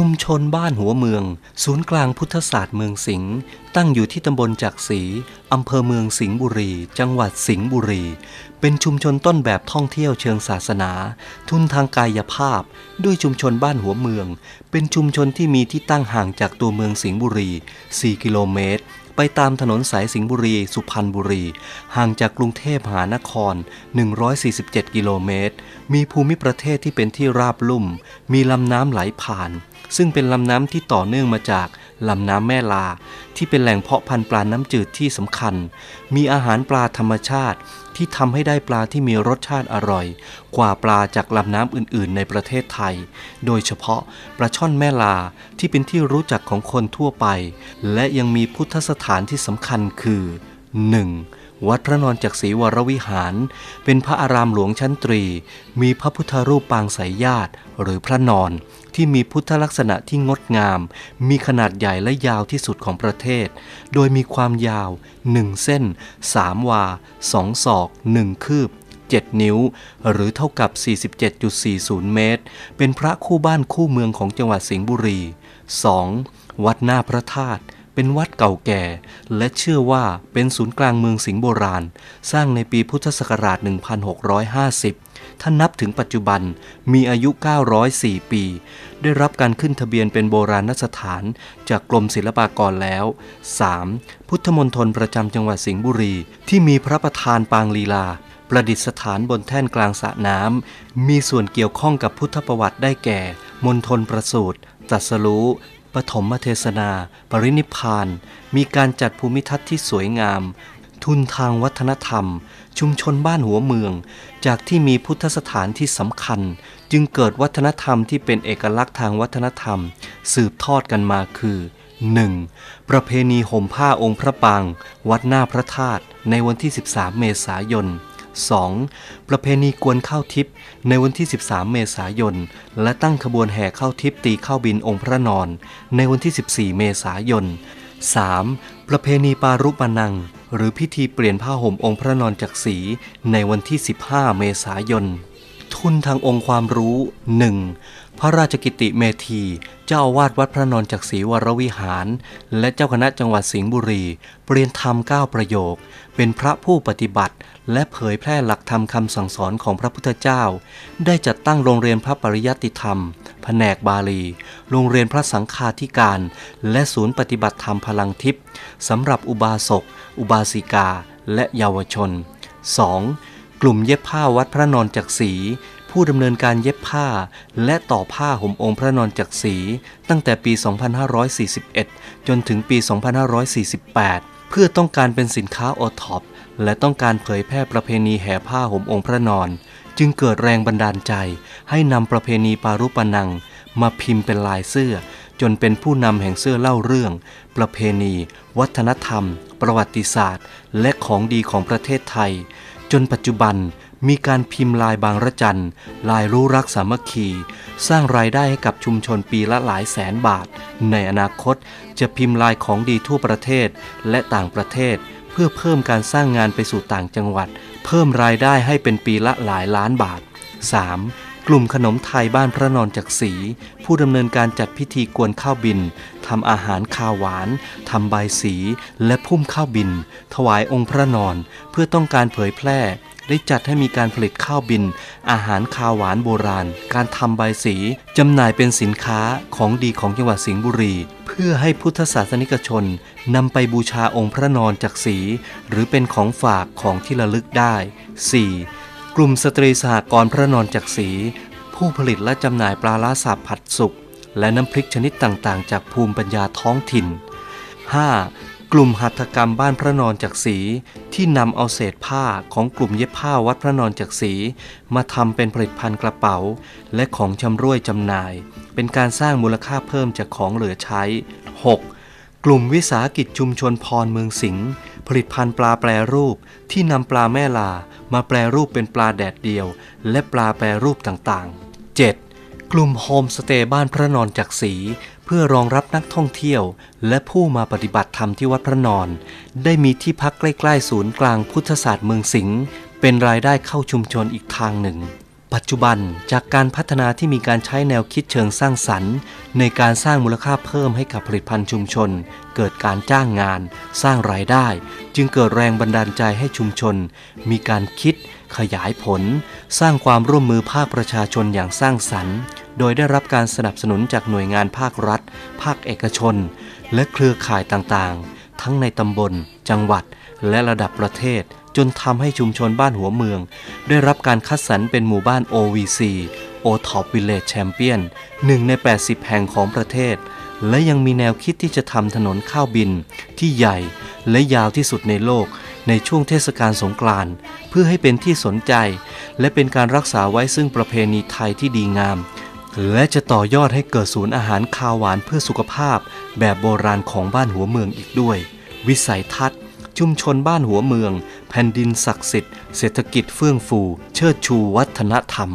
ชุมชนบ้านหัวเมือง ศูนย์กลางพุทธศาสตร์เมืองสิงห์ ตั้งอยู่ที่ตำบลจักรีอำเภอเมืองสิงห์บุรี จังหวัดสิงห์บุรี เป็นชุมชนต้นแบบท่องเที่ยวเชิงศาสนา ทุนทางกายภาพ ด้วยชุมชนบ้านหัวเมือง เป็นชุมชนที่มีที่ตั้งห่างจากตัวเมืองสิงห์บุรี 4 กิโลเมตร ไปตามถนนสายสิงห์บุรี สุพรรณบุรี ห่างจากกรุงเทพมหานคร 147 กิโลเมตร มีภูมิประเทศที่เป็นที่ราบลุ่ม มีลำน้ำไหลผ่าน ซึ่งเป็นลำน้ำที่ต่อเนื่องมาจาก ลำน้ำแม่ลา ที่เป็นแหล่งเพาะพันธุ์ปลาน้ำจืดที่สำคัญ มีอาหารปลาธรรมชาติ ที่ทำให้ได้ปลาที่มีรสชาติอร่อย กว่าปลาจากลำน้ำอื่น ๆ ในประเทศไทย โดยเฉพาะปลาช่อนแม่ลาที่เป็นที่รู้จักของคนทั่วไป และยังมีพุทธสถานที่สำคัญคือ 1. วัดพระนอนจักรีวรวิหาร เป็นพระอารามหลวงชั้นตรี มีพระพุทธรูปปางสายญาติ หรือพระนอนที่มีพุทธลักษณะที่งดงาม มีขนาดใหญ่และยาวที่สุดของประเทศ โดยมีความยาว 1 เส้น 3 วา 2 ศอก 1 คืบ 7 นิ้ว หรือเท่ากับ 47.40 เมตร เป็นพระคู่บ้านคู่เมืองของจังหวัดสิงห์บุรี 2. วัดหน้าพระธาตุ เป็นวัดเก่าแก่ และเชื่อว่าเป็นศูนย์กลางเมืองสิงห์โบราณ สร้างในปีพุทธศักราช 1650 ถ้านับถึงปัจจุบันมีอายุ 904 ปี ได้รับการขึ้นทะเบียนเป็นโบราณสถานจากกรมศิลปากรแล้ว 3. พุทธมณฑลประจำจังหวัดสิงห์บุรี ที่มีพระประธานปางลีลาประดิษฐานบนแท่นกลางสระน้ำ มีส่วนเกี่ยวข้องกับพุทธประวัติได้แก่ มณฑลประสูตรตรัสรู้ ปฐมเทศนา ปรินิพาน มีการจัดภูมิทัศน์ที่สวยงาม ทุนทางวัฒนธรรม ชุมชนบ้านหัวเมือง จากที่มีพุทธสถานที่สำคัญ จึงเกิดวัฒนธรรมที่เป็นเอกลักษณ์ทางวัฒนธรรม สืบทอดกันมาคือ 1. ประเพณีห่มผ้าองค์พระปางวัดหน้าพระธาตุในวันที่ 13 เมษายน 2. ประเพณีกวนข้าวทิพย์ในวันที่ 13 เมษายน และตั้งขบวนแห่ข้าวทิพย์ตีข้าวบินองค์พระนอน ในวันที่ 14 เมษายน 3. ประเพณีปารุปนัง หรือพิธีเปลี่ยนผ้าห่มองค์พระนอนจากสี ในวันที่ 15 เมษายน ทุนทางองค์ความรู้ 1. พระราชกิติเมธี เจ้าอาวาสวัดพระนอนจักรีวรวิหาร และเจ้าคณะจังหวัดสิงห์บุรี เปลี่ยนธรรม 9 ประโยค เป็นพระผู้ปฏิบัติ และเผยแพร่หลักธรรมคำสั่งสอนของพระพุทธเจ้า ได้จัดตั้งโรงเรียนพระปริยัติธรรม แผนกบาลี โรงเรียนพระสังฆาธิการ และศูนย์ปฏิบัติธรรมพลังทิพย์สำหรับอุบาสก อุบาสิกา และเยาวชน 2. กลุ่มเย็บผ้าวัดพระนอนจักรีผู้ดำเนินการเย็บผ้า และต่อผ้าห่มองค์พระนอนจักรีตั้งแต่ปี 2541 จนถึงปี 2548 เพื่อต้องการเป็นสินค้าโอท็อปและต้องการเผยแพร่ประเพณีแห่ผ้าห่มองค์พระนอน จึงเกิดแรงบันดาลใจ ให้นำประเพณีปารุปนัง มาพิมพ์เป็นลายเสื้อ จนเป็นผู้นำแห่งเสื้อเล่าเรื่อง ประเพณี วัฒนธรรม ประวัติศาสตร์ และของดีของประเทศไทย จนปัจจุบันมีการพิมพ์ลายบางระจันลายรู้รักสามัคคี สร้างรายได้ให้กับชุมชนปีละหลายแสนบาท ในอนาคตจะพิมพ์ลายของดีทั่วประเทศและต่างประเทศ เพื่อเพิ่มการสร้างงานไปสู่ต่างจังหวัด เพิ่มรายได้ให้เป็นปีละหลายล้านบาท 3. กลุ่มขนมไทยบ้านพระนอนจักรีผู้ดำเนินการจัดพิธีกวนข้าวบินทำอาหารคาวหวานทำใบสี และพุ่มข้าวบิน ถวายองค์พระนอนเพื่อต้องการเผยแพร่ ได้จัดให้มีการผลิตข้าวบิน อาหารคาวหวานโบราณ การทำใบสีจำหน่ายเป็นสินค้าของดีของจังหวัดสิงห์บุรี เพื่อให้พุทธศาสนิกชนนำไปบูชาองค์พระนอนจักรีหรือเป็นของฝากของที่ระลึกได้ 4. กลุ่มสตรีสหกรณ์พระนอนจักรีผู้ผลิตและจำหน่ายปลาลาสาบผัดสุก และน้ำพริกชนิดต่างๆ จากภูมิปัญญาท้องถิ่น 5. กลุ่มหัตถกรรมบ้านพระนอนจักรีที่นำเอาเศษผ้าของกลุ่มเย็บผ้าวัดพระนอนจักรีมาทำเป็นผลิตภัณฑ์กระเป๋า และของชำร่วยจำหน่าย เป็นการสร้างมูลค่าเพิ่มจากของเหลือใช้ 6. กลุ่มวิสาหกิจชุมชนพรเมืองสิงห์ ผลิตภัณฑ์ปลาแปรรูปที่นำปลาแม่ลามาแปรรูปเป็นปลาแดดเดียว และปลาแปรรูปต่างๆ 7. กลุ่มโฮมสเตย์บ้านพระนอนจักรีเพื่อรองรับนักท่องเที่ยว และผู้มาปฏิบัติธรรมที่วัดพระนอน ได้มีที่พักใกล้ๆศูนย์กลางพุทธศาสตร์เมืองสิงห์เป็นรายได้เข้าชุมชนอีกทางหนึ่ง ปัจจุบันจากการพัฒนาที่มีการใช้แนวคิดเชิงสร้างสรรค์ ในการสร้างมูลค่าเพิ่มให้กับผลิตภัณฑ์ชุมชน เกิดการจ้างงาน สร้างรายได้ จึงเกิดแรงบันดาลใจให้ชุมชน มีการคิด ขยายผล สร้างความร่วมมือภาคประชาชนอย่างสร้างสรรค์ โดยได้รับการสนับสนุนจากหน่วยงานภาครัฐ ภาคเอกชน และเครือข่ายต่างๆ ทั้งในตำบล จังหวัด และระดับประเทศ จนทำให้ชุมชนบ้านหัวเมือง ได้รับการคัดสรรเป็นหมู่บ้าน OVC o t o p Village Champion หนึ่งใน 80 แห่งของประเทศ และยังมีแนวคิดที่จะทำถนนข้าวบิน ที่ใหญ่และยาวที่สุดในโลกในช่วงเทศกาลสงกรานต์เพื่อให้เป็นที่สนใจ และเป็นการรักษาไว้ซึ่งประเพณีไทยที่ดีงาม และจะต่อยอดให้เกิดศูนย์อาหารคาวหวานเพื่อสุขภาพ แบบโบราณของบ้านหัวเมืองอีกด้วย วิสัยทัศน์ ชุมชนบ้านหัวเมือง แผ่นดินศักดิ์สิทธิ์เศรษฐกิจเฟื่องฟู เชิดชูวัฒนธรรม